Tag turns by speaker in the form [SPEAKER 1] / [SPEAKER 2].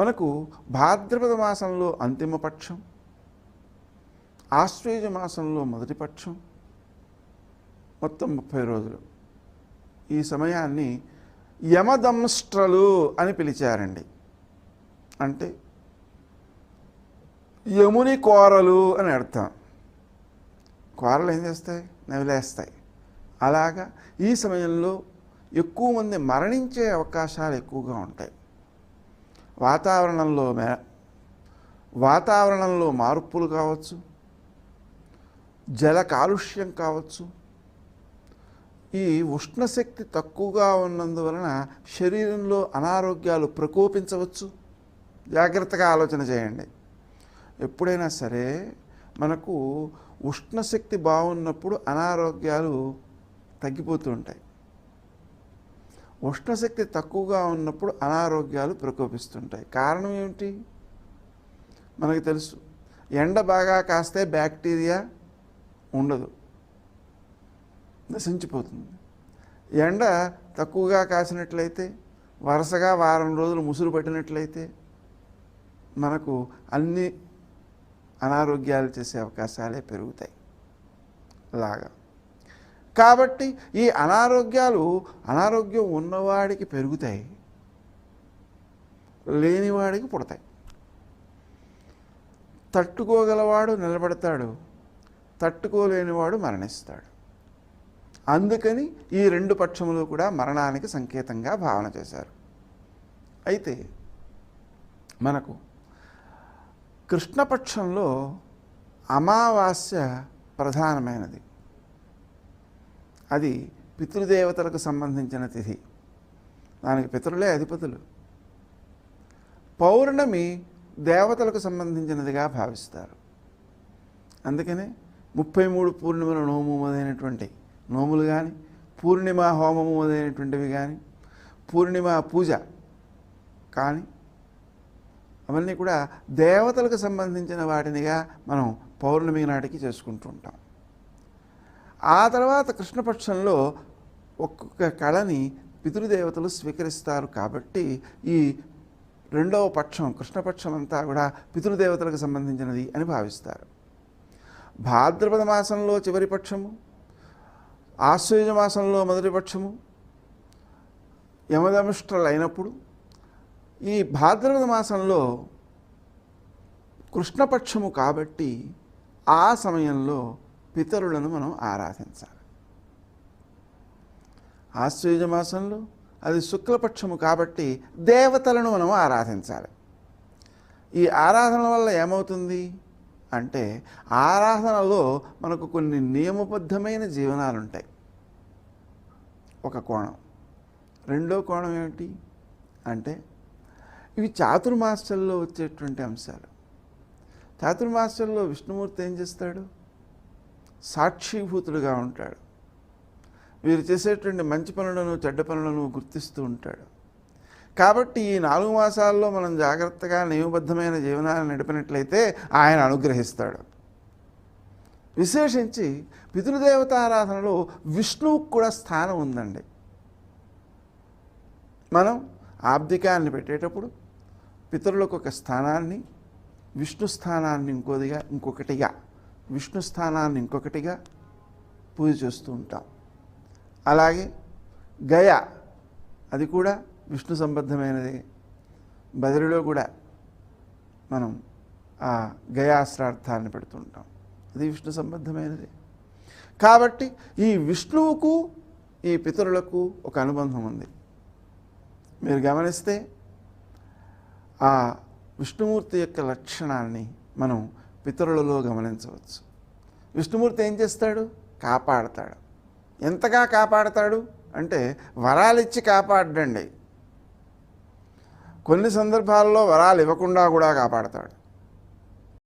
[SPEAKER 1] మనకు భాద్రపద మాసంలో అంతిమ పక్షం ఆశ్వేజ మాసంలో మొదటి పక్షం మొత్తం ముప్పై రోజులు. ఈ సమయాన్ని యమదంష్ట్రలు అని పిలిచారండి. అంటే యముని కోరలు అని అర్థం. కోరలు ఏం చేస్తాయి? నవిలేస్తాయి. అలాగా ఈ సమయంలో ఎక్కువ మంది మరణించే అవకాశాలు ఎక్కువగా ఉంటాయి. వాతావరణంలో మే వాతావరణంలో మార్పులు కావచ్చు జల కాలుష్యం కావచ్చు ఈ ఉష్ణశక్తి తక్కువగా ఉన్నందువలన శరీరంలో అనారోగ్యాలు ప్రకోపించవచ్చు. జాగ్రత్తగా ఆలోచన చేయండి. ఎప్పుడైనా సరే మనకు ఉష్ణశక్తి బాగున్నప్పుడు అనారోగ్యాలు తగ్గిపోతూ ఉంటాయి. ఉష్ణశక్తి తక్కువగా ఉన్నప్పుడు అనారోగ్యాలు ప్రకోపిస్తుంటాయి. కారణం ఏమిటి? మనకు తెలుసు. ఎండ బాగా కాస్తే బ్యాక్టీరియా ఉండదు. నశించిపోతుంది. ఎండ తక్కువగా కాసినట్లయితే వరుసగా వారం రోజులు ముసురు పట్టినట్లయితే మనకు అన్ని అనారోగ్యాలు చేసే అవకాశాలే పెరుగుతాయి. లాగా. కాబట్టి ఈ అనారోగ్యాలు అనారోగ్యం ఉన్నవాడికి పెరుగుతాయి లేనివాడికి పుడతాయి. తట్టుకోగలవాడు నిలబడతాడు తట్టుకోలేనివాడు మరణిస్తాడు. అందుకని ఈ రెండు పక్షములు కూడా మరణానికి సంకేతంగా భావన చేశారు. అయితే మనకు కృష్ణపక్షంలో అమావాస్య ప్రధానమైనది. అది పితృదేవతలకు సంబంధించిన తిథి. దానికి పితరులే అధిపతులు. పౌర్ణమి దేవతలకు సంబంధించినదిగా భావిస్తారు. అందుకనే ముప్పై మూడు పూర్ణిమల నోము మొదలైనటువంటి నోములు కానీ పూర్ణిమ హోమము మొదలైనటువంటివి కానీ పూర్ణిమ పూజ కానీ అవన్నీ కూడా దేవతలకు సంబంధించిన వాటినిగా మనం పౌర్ణమి నాటికి చేసుకుంటూ ఉంటాం ఆ తర్వాత కృష్ణపక్షంలో ఒక్కొక్క కళని పితృదేవతలు స్వీకరిస్తారు కాబట్టి ఈ రెండవ పక్షం కృష్ణపక్షం అంతా కూడా పితృదేవతలకు సంబంధించినది అని భావిస్తారు. భాద్రపద మాసంలో చివరి పక్షము ఆశ్వయుజ మాసంలో మొదటి పక్షము యమదమిష్ట్రలు అయినప్పుడు ఈ భాద్రపద మాసంలో కృష్ణపక్షము కాబట్టి ఆ సమయంలో పితరులను మనం ఆరాధించాలి. ఆశ్వయుజ మాసంలో అది శుక్లపక్షము కాబట్టి దేవతలను మనం ఆరాధించాలి. ఈ ఆరాధన వల్ల ఏమవుతుంది? అంటే ఆరాధనలో మనకు కొన్ని నియమబద్ధమైన జీవనాలు ఉంటాయి ఒక కోణం. రెండో కోణం ఏమిటి? అంటే ఇవి చాతుర్మాస్టర్లో వచ్చేటువంటి అంశాలు. చాతుర్మాస్టర్లో విష్ణుమూర్తి ఏం చేస్తాడు? సాక్షిభూతుడుగా ఉంటాడు. వీరు చేసేటువంటి మంచి పనులను చెడ్డ పనులను గుర్తిస్తూ ఉంటాడు. కాబట్టి ఈ నాలుగు మాసాల్లో మనం జాగ్రత్తగా నియమబద్ధమైన జీవనాన్ని నడిపినట్లయితే ఆయన అనుగ్రహిస్తాడు. విశేషించి పితృదేవతారాధనలో విష్ణువుకు కూడా స్థానం ఉందండి. మనం ఆబ్దికాన్ని పెట్టేటప్పుడు పితరులకు ఒక స్థానాన్ని విష్ణు స్థానాన్ని ఇంకోదిగా ఇంకొకటిగా విష్ణు స్థానాన్ని ఇంకొకటిగా పూజ చేస్తూ ఉంటాం. అలాగే గయ అది కూడా విష్ణు సంబద్ధమైనది. బదిరిలో కూడా మనం ఆ గయాశ్రార్థాన్ని పెడుతుంటాం అది విష్ణు సంబద్ధమైనది. కాబట్టి ఈ విష్ణువుకు ఈ పితరులకు ఒక అనుబంధం ఉంది. మీరు గమనిస్తే ఆ విష్ణుమూర్తి యొక్క లక్షణాన్ని మనం పితరులలో గమనించవచ్చు. విష్ణుమూర్తి ఏం చేస్తాడు? కాపాడతాడు. ఎంతగా కాపాడతాడు? అంటే వరాలిచ్చి కాపాడండి. కొన్ని సందర్భాల్లో వరాలు ఇవ్వకుండా కూడా కాపాడతాడు.